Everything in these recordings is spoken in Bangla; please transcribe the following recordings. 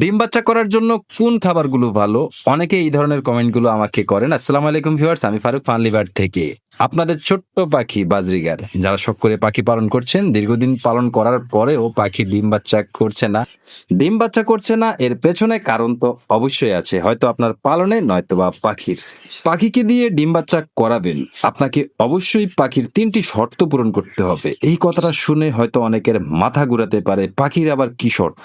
ডিম বাচ্চা করার জন্য কোন খাবারগুলো ভালো? অনেকে এই ধরনের কমেন্টগুলো আমাকে করেন। আসসালামু আলাইকুম ভিউয়ার্স, আমি ফারুক ফানলিবার থেকে। আপনাদের ছোট্ট পাখি বাজরিগার, যারা শখ করে পাখি পালন করছেন, দীর্ঘদিন পালন করার পরেও পাখি ডিম বাচ্চা করছে না। ডিম বাচ্চা করছে না, এর পেছনে কারণ তো অবশ্যই আছে, হয়তো আপনার পালনে নয়তো বা পাখির। পাখিকে দিয়ে ডিম বাচ্চা করাবেন, আপনাকে অবশ্যই পাখির তিনটি শর্ত পূরণ করতে হবে। এই কথাটা শুনে হয়তো অনেকের মাথা ঘুরাতে পারে, পাখির আবার কি শর্ত?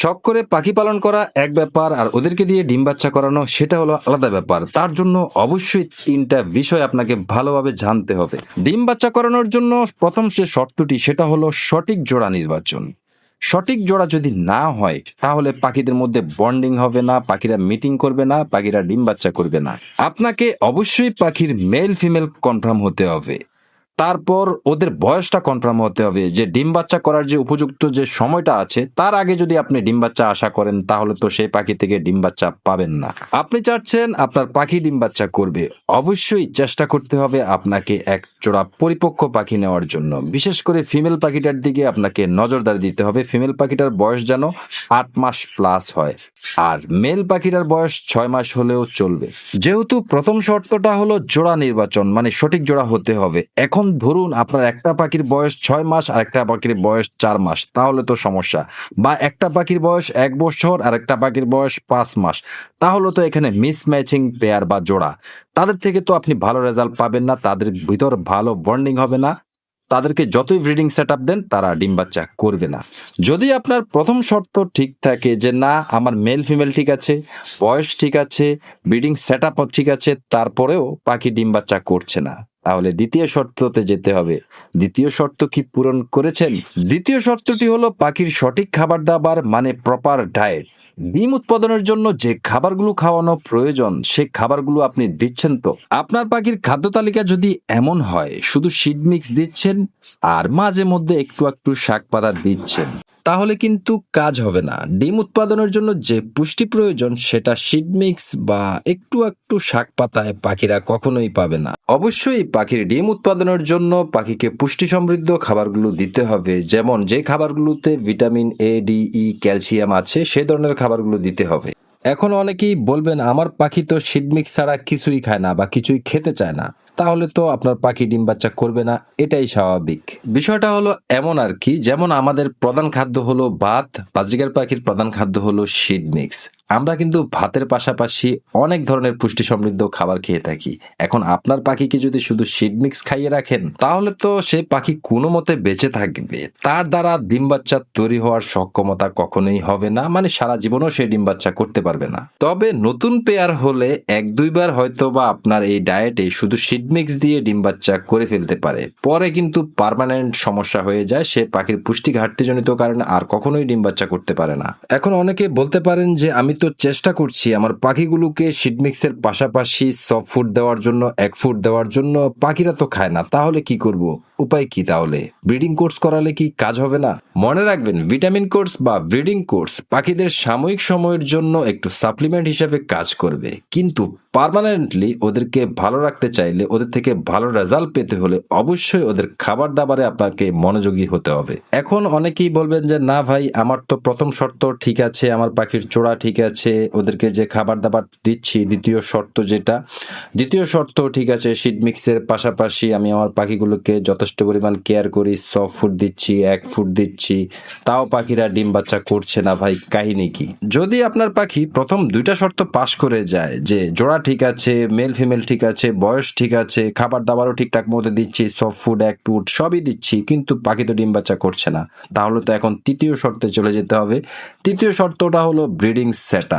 শখ করে পাখি পালন করা এক ব্যাপার, আর ওদেরকে দিয়ে ডিম বাচ্চা করানো, সেটা হলো আলাদা ব্যাপার। তার জন্য অবশ্যই তিনটা বিষয় আপনাকে ভালোভাবে জানতে হবে। ডিম বাচ্চা করানোর জন্য প্রথম যে শর্তটি, সেটা হলো সঠিক জোড়া নির্বাচন। সঠিক জোড়া যদি না হয়, তাহলে পাখিদের মধ্যে বন্ডিং হবে না, পাখিরা মিটিং করবে না, পাখিরা ডিম বাচ্চা করবে না। আপনাকে অবশ্যই পাখির মেল ফিমেল কনফার্ম হতে হবে। তারপর ওদের বয়সটা কনফার্ম হতে হবে। যে ডিম বাচ্চা করার যে উপযুক্ত যে সময়টা আছে, তার আগে যদি আপনি ডিম বাচ্চা আশা করেন, তাহলে তো সেই পাখি থেকে ডিম বাচ্চা পাবেন না। আপনি চাচ্ছেন আপনার পাখি ডিম বাচ্চা করবে। অবশ্যই চেষ্টা করতে হবে আপনাকে এক জোড়া পরিপক্ক পাখি নেওয়ার জন্য। বিশেষ করে ফিমেল পাখিটার দিকে আপনাকে নজরদারি দিতে হবে। ফিমেল পাখিটার বয়স যেন আট মাস প্লাস হয়। আর মেল পাখিটার বয়স ছয় মাস হলেও চলবে। যেহেতু প্রথম শর্তটা হলো জোড়া নির্বাচন মানে সঠিক জোড়া হতে হবে। এখন ধরুন আপনার একটা পাখির বয়স ছয় মাস আর একটা পাখির বয়স চার মাস, তাহলে তো সমস্যা। বা একটা পাখির বয়স এক বছর আর একটা পাখির বয়স পাঁচ মাস, তাহলে তো এখানে মিস ম্যাচিং পেয়ার বা জোড়া। তাদের থেকে তো আপনি ভালো রেজাল্ট পাবেন না, তাদের ভিতর ভালো বন্ডিং হবে না। তাদেরকে যতই ব্রিডিং সেট দেন, তারা ডিম বাচ্চা করবে না। যদি আপনার প্রথম শর্ত ঠিক থাকে যে, না, আমার মেল ফিমেল ঠিক আছে, বয়স ঠিক আছে ব্রিডিং সেট ঠিক আছে, তারপরেও পাখি ডিম বাচ্চা করছে না। তাহলে দ্বিতীয় শর্ততে যেতে হবে। দ্বিতীয় শর্ত কি পূরণ করেছেন? দ্বিতীয় শর্তটি হলো পাখির সঠিক খাবার দাবার মানে প্রপার ডায়েট ডিম উৎপাদনের জন্য যে খাবারগুলো খাওয়ানো প্রয়োজন, সে খাবারগুলো আপনি দিচ্ছেন তো। আপনার পাখির খাদ্য তালিকা যদি এমন হয়, শুধু সিড মিক্স দিচ্ছেন আর মাঝে মধ্যে একটু একটু শাক পাতা দিচ্ছেন। তাহলে কিন্তু কাজ হবে না। ডিম উৎপাদনের জন্য যে পুষ্টি প্রয়োজন, সেটা সিডমিক্স বা একটু একটু শাক পাতায় পাখিরা কখনোই পাবে না। অবশ্যই পাখির ডিম উৎপাদনের জন্য পাখিকে পুষ্টি সমৃদ্ধ খাবারগুলো দিতে হবে। যেমন যে খাবারগুলোতে vitamin A D E calcium আছে, সে ধরনের খাবারগুলো দিতে হবে। এখন অনেকেই বলবেন, আমার পাখি তো সিডমিক ছাড়া কিছুই খায় না বা কিছুই খেতে চায় না। তাহলে তো আপনার পাখি ডিম বাচ্চা করবে না, এটাই স্বাভাবিক। বিষয়টা হলো এমন আর কি, যেমন আমাদের প্রধান খাদ্য হলো ভাত বাজরিকার পাখির প্রধান খাদ্য হলো সিড মিক্স। আমরা কিন্তু ভাতের পাশাপাশি অনেক ধরনের পুষ্টি সমৃদ্ধ খাবার খেয়ে থাকি। এখন আপনার পাখিকে যদি শুধু সিড মিক্স খাইয়ে রাখেন, তাহলে তো সে পাখি কোনো মতে বেঁচে থাকবে। তার দ্বারা ডিম বাচ্চা তৈরি হওয়ার সক্ষমতা কখনোই হবে না মানে সারা জীবনও সে ডিম বাচ্চা করতে পারবে না। তবে নতুন পেয়ার হলে এক দুইবার হয়তো বা আপনার এই ডায়েটে শুধু সিড মিক্স দিয়ে ডিম বাচ্চা করে ফেলতে পারে। পরে কিন্তু পার্মানেন্ট সমস্যা হয়ে যায়, সে পাখির পুষ্টি ঘাটতিজনিত কারণে আর কখনোই ডিম বাচ্চা করতে পারে না। এখন অনেকে বলতে পারেন যে, আমি তো চেষ্টা করছি আমার পাখিগুলোকে মিক্সের পাশাপাশি সফট ফুড দেওয়ার জন্য এক ফুড দেওয়ার জন্য। পাখিরা তো খায় না, তাহলে কি করব? উপায় কি তাহলে? ব্রিডিং কোর্স করালে কি কাজ হবে না? মনে রাখবেন, ভিটামিন কোর্স বা ব্রিডিং কোর্স পাখিদের সাময়িক সময়ের জন্য একটু সাপ্লিমেন্ট হিসেবে কাজ করবে। কিন্তু পার্মানেন্টলি ওদেরকে ভালো রাখতে চাইলে ওদের থেকে ভালো রেজাল্ট পেতে হলে অবশ্যই ওদের খাবার দাবারে আপনাকে মনোযোগী হতে হবে। এখন অনেকেই বলবেন যে, না ভাই, আমার তো প্রথম শর্ত ঠিক আছে, আমার পাখির চোড়া ঠিক আছে, ওদেরকে যে খাবার দাবার দিচ্ছি, দ্বিতীয় শর্ত যেটা, দ্বিতীয় শর্ত ঠিক আছে সিড মিক্সের পাশাপাশি আমি আমার পাখিগুলোকে যথেষ্ট পরিমাণ কেয়ার করি সফট ফুট দিচ্ছি, এক ফুট দিচ্ছি। তাও পাখিরা ডিম বাচ্চা করছে না ভাই, কাহিনী কি? যদি আপনার পাখি প্রথম দুইটা শর্ত পাশ করে যায়, যে জোড়া ঠিক আছে মেল ফিমেল ঠিক আছে, বয়স ঠিক আছে, খাবার দাবারও ঠিকঠাক মতো দিচ্ছি সফট ফুড এক ফুড সবই দিচ্ছি, কিন্তু পাখি তো ডিম বাচ্চা করছে না, তাহলে তো এখন তৃতীয় শর্তে চলে যেতে হবে। তৃতীয় শর্তটা হলো ব্রিডিং সেট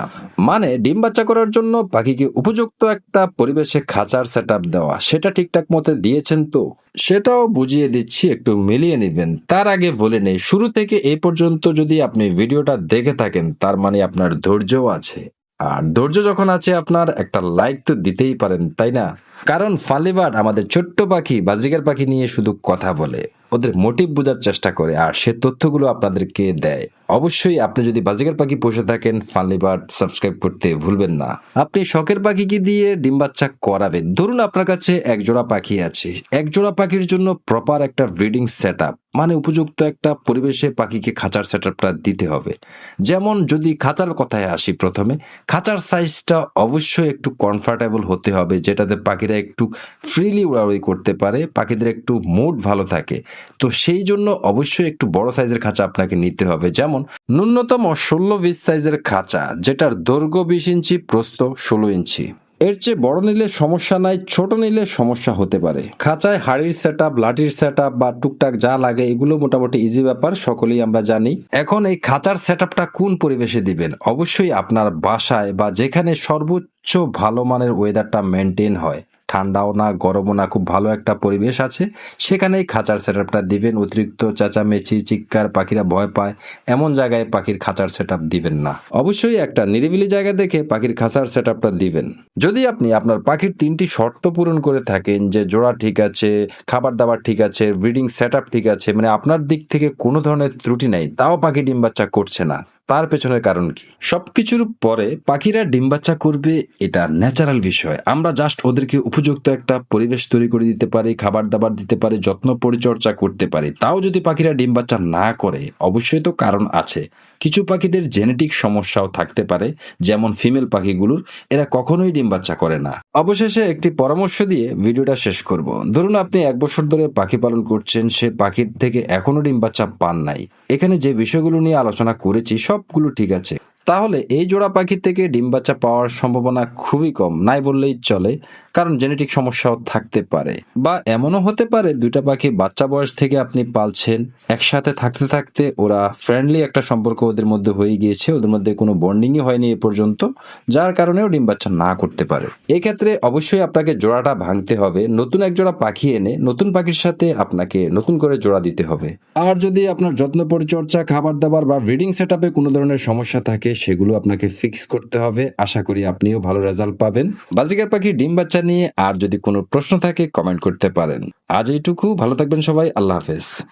মানে ডিম বাচ্চা করার জন্য পাখিকে উপযুক্ত একটা পরিবেশে খাঁচার সেট দেওয়া। সেটা ঠিকঠাক মতো দিয়েছেন তো? সেটাও বুঝিয়ে দিচ্ছি, একটু মিলিয়ে নেবেন। তার আগে বলে নেই, শুরু থেকে এই পর্যন্ত যদি আপনি ভিডিওটা দেখে থাকেন, তার মানে আপনার ধৈর্যও আছে। আর ধৈর্য যখন আছে, আপনার একটা লাইক তো দিতেই পারেন, তাই না? কারণ ফালিবার্ড আমাদের ছোট্ট পাখি বাজিকার পাখি নিয়ে শুধু কথা বলে। ওদের মোটিভ বোঝার চেষ্টা করে, আর সে তথ্যগুলো আপনাদেরকে দেয়। অবশ্যই আপনি যদি বাজিকার পাখি পোষে থাকেন ফানলিবার্ড সাবস্ক্রাইব করতে ভুলবেন না। আপনি শখের পাখিকে দিয়ে ডিম বাচ্চা করাবেন। ধরুন আপনার কাছে একজোড়া পাখি আছে। একজোড়া পাখির জন্য প্রপার একটা ব্রিডিং সেট মানে উপযুক্ত একটা পরিবেশে পাখিকে খাঁচার সেটআপটা দিতে হবে। যেমন যদি খাঁচার কথায় আসি প্রথমে, খাঁচার সাইজটা অবশ্যই একটু কমফর্টেবল হতে হবে, যেটাতে পাখিরা একটু ফ্রিলি উড়াউড়ি করতে পারে, পাখিদের একটু মুড ভালো থাকে। তো সেই জন্য অবশ্যই একটু বড় সাইজের খাঁচা আপনাকে নিতে হবে। যেমন ন্যূনতম ষোলো বিশ সাইজের খাঁচা, যেটার দৈর্ঘ্য বিশ ইঞ্চি, প্রস্থ ষোলো ইঞ্চি। এর চেয়ে বড় নিলে সমস্যা নাই, ছোট নিলে সমস্যা হতে পারে। খাঁচায় হাড়ির সেট আপ লাঠির সেট আপ বা টুকটাক যা লাগে, এগুলো মোটামুটি ইজি ব্যাপার, সকলেই আমরা জানি। এখন এই খাঁচার সেট কোন পরিবেশে দিবেন? অবশ্যই আপনার বাসায় বা যেখানে সর্বোচ্চ ভালো মানের ওয়েদারটা মেনটেন হয়। ঠান্ডাও না, গরমও না, খুব ভালো একটা পরিবেশ আছে। সেখানেই খাঁচার সেট আপটা দিবেন, অতিরিক্ত চেঁচামেচি, চিৎকার, পাখিরা ভয় পায়, এমন জায়গায় পাখির খাঁচার সেট দিবেন না। অবশ্যই একটা নিরিবিলি জায়গা দেখে পাখির খাঁচার সেট আপটা দিবেন। যদি আপনি আপনার পাখির তিনটি শর্ত পূরণ করে থাকেন যে জোড়া ঠিক আছে খাবার দাবার ঠিক আছে ব্রিডিং সেট ঠিক আছে মানে আপনার দিক থেকে কোনো ধরনের ত্রুটি নেই, তাও পাখি ডিম বাচ্চা করছে না। তার পেছনের কারণ কি? সবকিছুর পরে পাখিরা ডিম বাচ্চা করবে, এটা ন্যাচারাল বিষয়। আমরা জাস্ট ওদেরকে উপযুক্ত একটা পরিবেশ তৈরি করে দিতে পারি খাবার দাবার দিতে পারি, যত্ন পরিচর্যা করতে পারি। তাও যদি পাখিরা ডিম বাচ্চা না করে, অবশ্যই তো কারণ আছে। কিছু পাখিদের জেনেটিক সমস্যাও থাকতে পারে, যেমন ফিমেল পাখিগুলোর, এরা কখনোই ডিম বাচ্চা করে না। অবশেষে একটি পরামর্শ দিয়ে ভিডিওটা শেষ করব। ধরুন আপনি এক বছর ধরে পাখি পালন করছেন, সে পাখির থেকে এখনও ডিম বাচ্চা পান নাই। এখানে যে বিষয়গুলো নিয়ে আলোচনা করেছি সবগুলো ঠিক আছে। তাহলে এই জোড়া পাখি থেকে ডিম বাচ্চা পাওয়ার সম্ভাবনা খুবই কম, নাই বললেই চলে, কারণ জেনেটিক সমস্যাও থাকতে পারে। বা এমনও হতে পারে দুইটা পাখি বাচ্চা বয়স থেকে আপনি পালছেন, একসাথে থাকতে থাকতে ওরা ফ্রেন্ডলি একটা সম্পর্ক ওদের মধ্যে হয়ে গিয়েছে, ওদের মধ্যে কোনো বন্ডিংই হয়নি এ পর্যন্ত, যার কারণেও ডিম বাচ্চা না করতে পারে। এক্ষেত্রে অবশ্যই আপনাকে জোড়াটা ভাঙতে হবে, নতুন এক জোড়া পাখি এনে নতুন পাখির সাথে আপনাকে নতুন করে জোড়া দিতে হবে। আর যদি আপনার যত্ন পরিচর্যা খাবার দাবার বা ব্রিডিং সেট কোনো ধরনের সমস্যা থাকে সেগুলো আপনাকে ফিক্স করতে হবে। আশা করি আপনিও ভালো রেজাল্ট পাবেন। বাজিকার পাখি, ডিম বাচ্চা নিয়ে আর যদি কোনো প্রশ্ন থাকে কমেন্ট করতে পারেন। আজ এইটুকু। ভালো থাকবেন সবাই। আল্লাহ হাফেজ।